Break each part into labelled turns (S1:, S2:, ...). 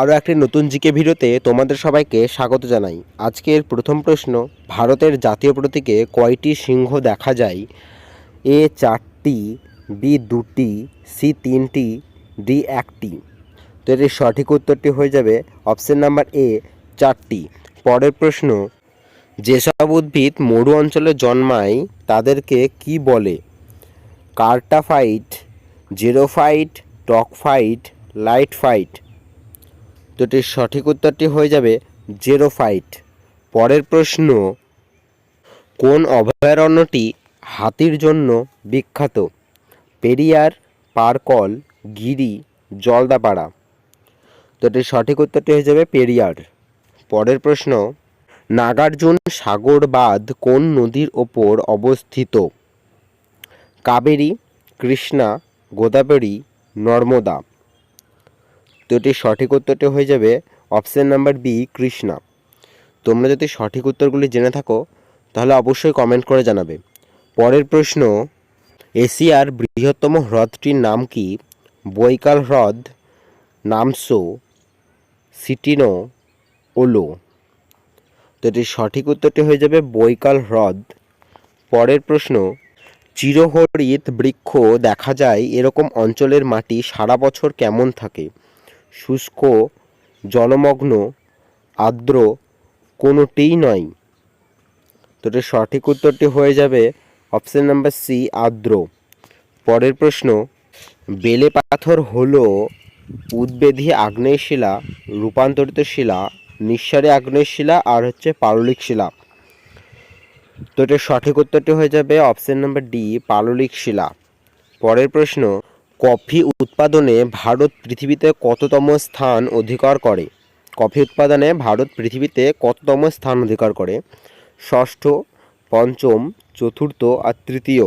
S1: আরও একটি নতুন জিকে ভিডিওতে তোমাদের সবাইকে স্বাগত জানাই। আজকের প্রথম প্রশ্ন, ভারতের জাতীয় প্রতীকে কয়টি সিংহ দেখা যায়? এ চারটি, বি দুটি, সি তিনটি, ডি একটি। তো এর সঠিক উত্তরটি হয়ে যাবে অপশান নাম্বার এ, চারটি। পরের প্রশ্ন, যেসব উদ্ভিদ মরু অঞ্চলে জন্মায়, তাদেরকে কি বলে? কার্টাফাইট, জিরোফাইট, টকফাইট লাইট ফাইট তো এটির সঠিক উত্তরটি হয়ে যাবে জেরো ফাইট পরের প্রশ্ন, কোন অভয়ারণ্যটি হাতির জন্য বিখ্যাত? পেরিয়ার, পারকল, গিরি, জলদাপাড়া। তো সঠিক উত্তরটি হয়ে যাবে পেরিয়ার। পরের প্রশ্ন, নাগার্জুন সাগর বাঁধ কোন নদীর ওপর অবস্থিত? কাবেরী, কৃষ্ণা, গোদাবরী, নর্মদা। তো এটির সঠিক উত্তরটি হয়ে যাবে অপশন নাম্বার বি, কৃষ্ণা। তোমরা যদি সঠিক উত্তরগুলি জেনে থাকো, তাহলে অবশ্যই কমেন্ট করে জানাবে। পরের প্রশ্ন, এশিয়ার বৃহত্তম হ্রদটির নাম কি? বৈকাল হ্রদ, নামসো, সিটিনো, ওলো। তো এটির সঠিক উত্তরটি হয়ে যাবে বৈকাল হ্রদ। পরের প্রশ্ন চিরহরিত বৃক্ষ দেখা যায় এরকম অঞ্চলের মাটি সারা বছর কেমন থাকে? শুষ্ক, জলমগ্ন, আর্দ্র কোনোটিই নয়। তো সঠিক উত্তরটি হয়ে যাবে অপশন নাম্বার সি আর্দ্র। পরের প্রশ্ন, বেলে পাথর হলো উদ্বেধী আগ্নেয় শিলা, রূপান্তরিত শিলা, নিঃসারী আগ্নেয় শিলা আর হচ্ছে পাললিক শিলা। তো সঠিক উত্তরটি হয়ে যাবে অপশন নাম্বার ডি পাললিক শিলা। পরের প্রশ্ন কফি উৎপাদনে ভারত পৃথিবীতে কততম স্থান অধিকার করে? কফি উৎপাদনে ভারত পৃথিবীতে কততম স্থান অধিকার করে? ষষ্ঠ, পঞ্চম, চতুর্থ আর তৃতীয়।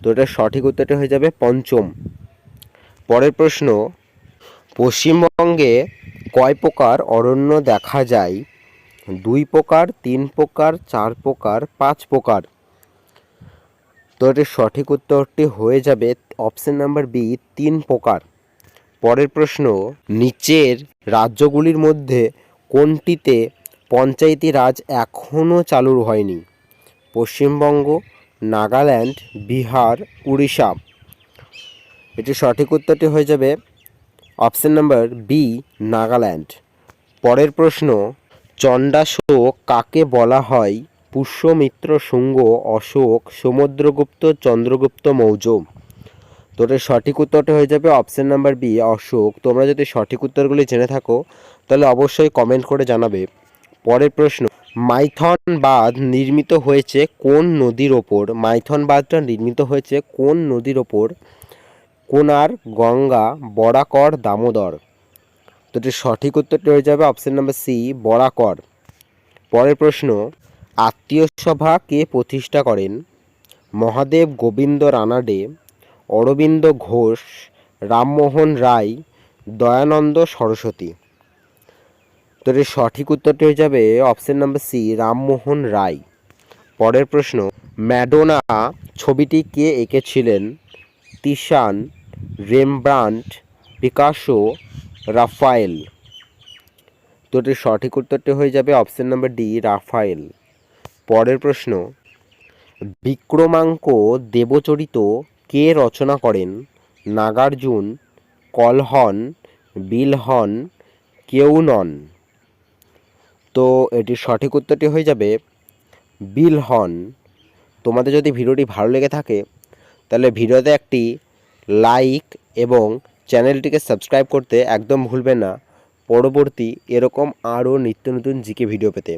S1: তো এটার সঠিক উত্তরটি হয়ে যাবে পঞ্চম। পরের প্রশ্ন, পশ্চিমবঙ্গে কয় প্রকার অরণ্য দেখা যায়? দুই প্রকার, তিন প্রকার, চার প্রকার, পাঁচ প্রকার? তো এটির সঠিক উত্তরটি হয়ে যাবে অপশন নাম্বার বি তিন প্রকার। পরের প্রশ্ন, নিচের রাজ্যগুলির মধ্যে কোনটিতে পঞ্চায়েতি রাজ এখনও চালু হয়নি? পশ্চিমবঙ্গ, নাগাল্যান্ড, বিহার, উড়িষ্যা। এটির সঠিক উত্তরটি হয়ে যাবে অপশন নাম্বার বি নাগাল্যান্ড। পরের প্রশ্ন, চণ্ডাশোক কাকে বলা হয়? পুষ্যমিত্র শুঙ্গ, অশোক, সমুদ্রগুপ্ত, চন্দ্রগুপ্ত মৌর্য তো সঠিক উত্তরটা হয়ে যাবে অপশন নাম্বার বি অশোক। তোমরা যদি সঠিক উত্তরগুলি জেনে থাকো, তাহলে অবশ্যই কমেন্ট করে জানাবে। পরের প্রশ্ন, মাইথন বাঁধ নির্মিত হয়েছে কোন নদীর ওপর? মাইথন বাঁধটা নির্মিত হয়েছে কোন নদীর ওপর? কোনার গঙ্গা, বরাকর, দামোদর। তো এটির সঠিক উত্তরটি হয়ে যাবে অপশন নাম্বার সি বরাকর। পরের প্রশ্ন, আত্মীয় সভা কে প্রতিষ্ঠা করেন? মহাদেব গোবিন্দ রানাডে অরবিন্দ ঘোষ, রামমোহন রায়, দয়ানন্দ সরস্বতী। তো এর সঠিক উত্তরটি হয়ে যাবে option number C Rammohan Roy. পরের প্রশ্ন, ম্যাডোনা ছবিটি কে এঁকেছিলেন? Titian, Rembrandt, Picasso, Raphael. তো এটির সঠিক উত্তরটি হয়ে যাবে অপশন নাম্বার ডি রাফায়েল। পরের প্রশ্ন, বিক্রমাঙ্ক দেবচরিত কে রচনা করেন? নাগার্জুন, কলহন, বিলহন কেউ নন তো এটির সঠিক উত্তরটি হয়ে যাবে বিলহন। তোমাদের যদি ভিডিওটি ভালো লেগে থাকে, তাহলে ভিডিওতে একটি লাইক এবং চ্যানেলটিকে সাবস্ক্রাইব করতে একদম ভুলবে না। পরবর্তী এরকম আরও নিত্য নতুন জিকে ভিডিও পেতে।